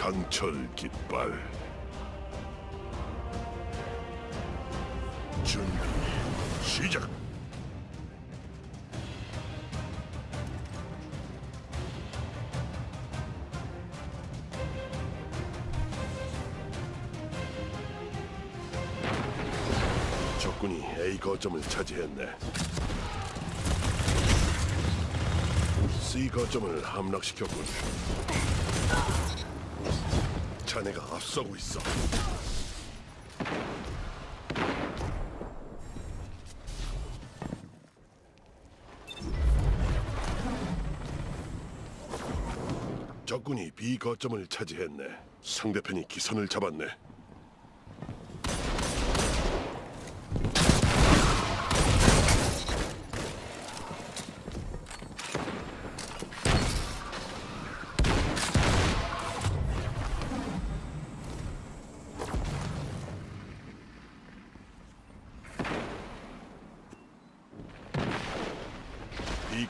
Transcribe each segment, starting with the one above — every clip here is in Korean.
강철 깃발. 준비 시작. 적군이 A 거점을 차지했네. C 거점을 함락시켰군 자네가 앞서고 있어 적군이 B 거점을 차지했네. 상대편이 기선을 잡았네.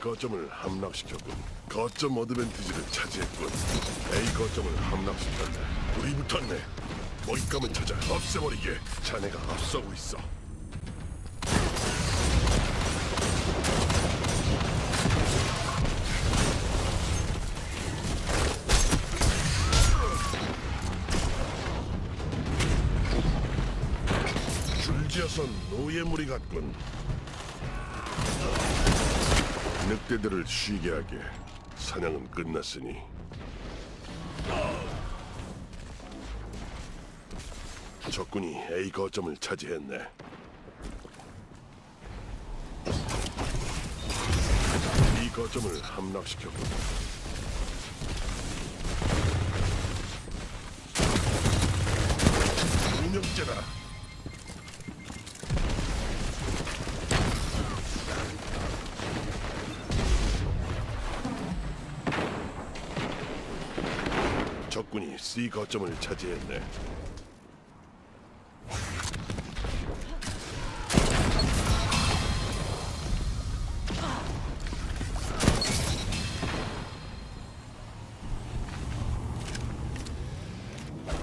거점을 함락시켰군. 거점 어드밴티지를 차지했군. A 거점을 함락시켰네. 우리 붙었네. 먹잇감을 찾아 없애버리게. 자네가 앞서고 있어. 줄지어서 노예물이 같군. 늑대들을 쉬게 하게. 사냥은 끝났으니. 적군이 A 거점을 차지했네. B 거점을 함락시켰군. 운영제다 C 거점을 차지했네.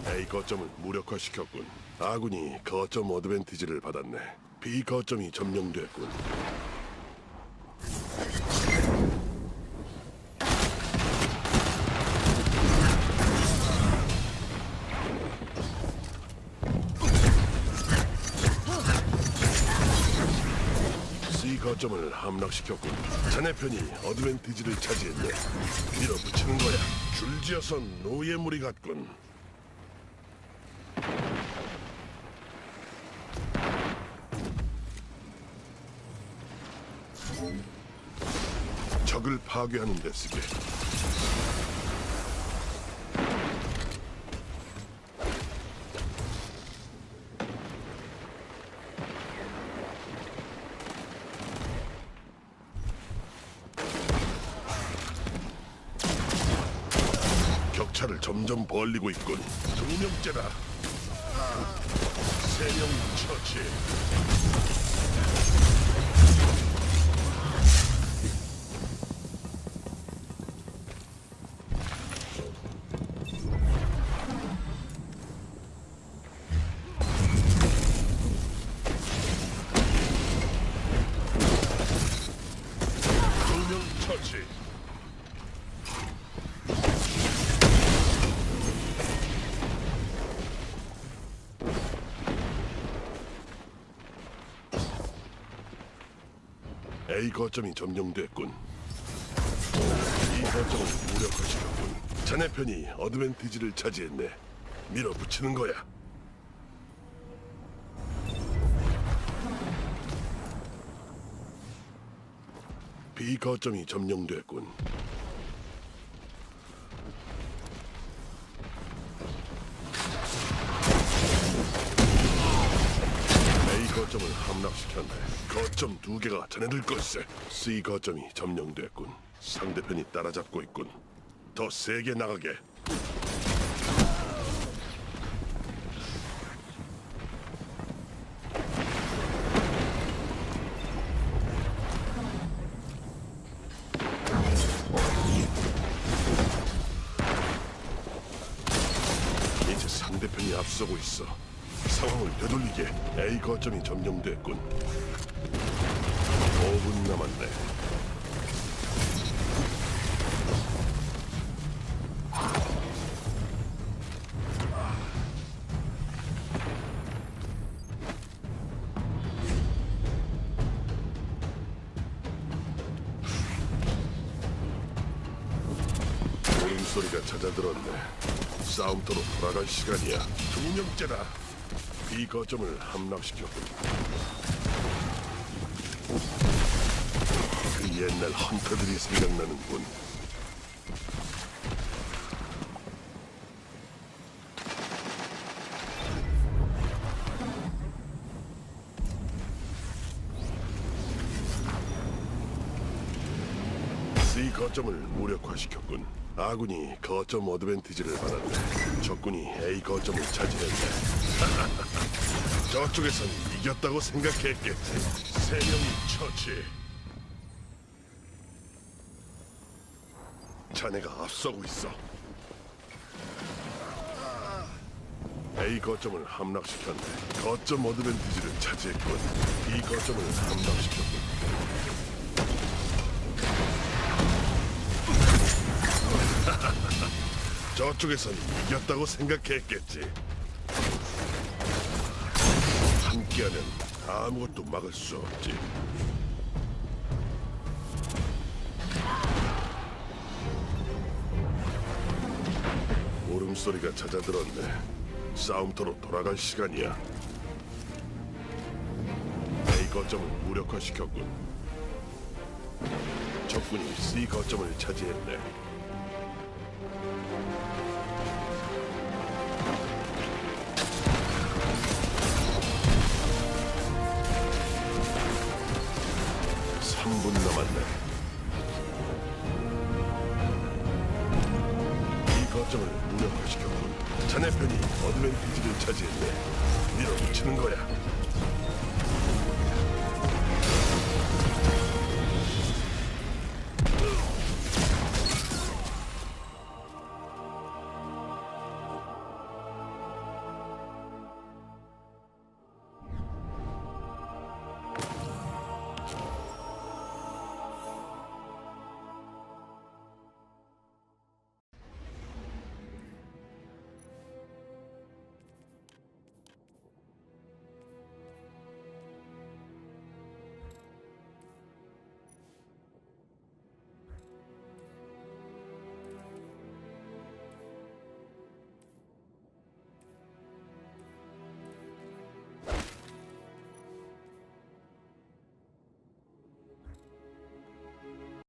A 거점을 무력화시켰군. 아군이 거점 어드밴티지를 받았네. B 거점이 점령됐군. 거점을 함락시켰군. 자네 편이 어드밴티지를 차지했네. 밀어붙이는 거야. 줄지어서 노예물이 같군. 적을 파괴하는 데 쓰게. 격차를 점점 벌리고 있군. 두 명째다. 세명 처치. A 거점이 점령됐군. 이 거점을 무력화시켰군. 자네 편이 어드밴티지를 차지했네. 밀어붙이는 거야. B 거점이 점령됐군. 함락시켰네. 거점 두 개가 자네들 걸세. C 거점이 점령됐군. 상대편이 따라잡고 있군. 더 세게 나가게. 상대편이 앞서고 있어. 상황을 되돌리게 A 거점이 점령됐군. 5분 남았네. 울음소리가 잦아들었네. 싸움터로 돌아갈 시간이야. 두 명째다. B 거점을 함락시켰군. 그 옛날 헌터들이 생각나는군. C 거점을 무력화시켰군. 아군이 거점 어드밴티지를 받았네. 적군이 A 거점을 차지했네. 저쪽에선 이겼다고 생각했겠지. 세 명이 처치. 자네가 앞서고 있어. A 거점을 함락시켰네. 거점 어드밴티지를 차지했군. B 거점을 함락시켰군. 저쪽에선 이겼다고 생각했겠지. 함께하면 아무것도 막을 수 없지. 울음소리가 잦아들었네. 싸움터로 돌아갈 시간이야. A 거점을 무력화시켰군. 적군이 C 거점을 차지했네. 이 거점을 무력화시켰군. 자네 편이 어드밴티지를 차지했네. 밀어붙이는 거야.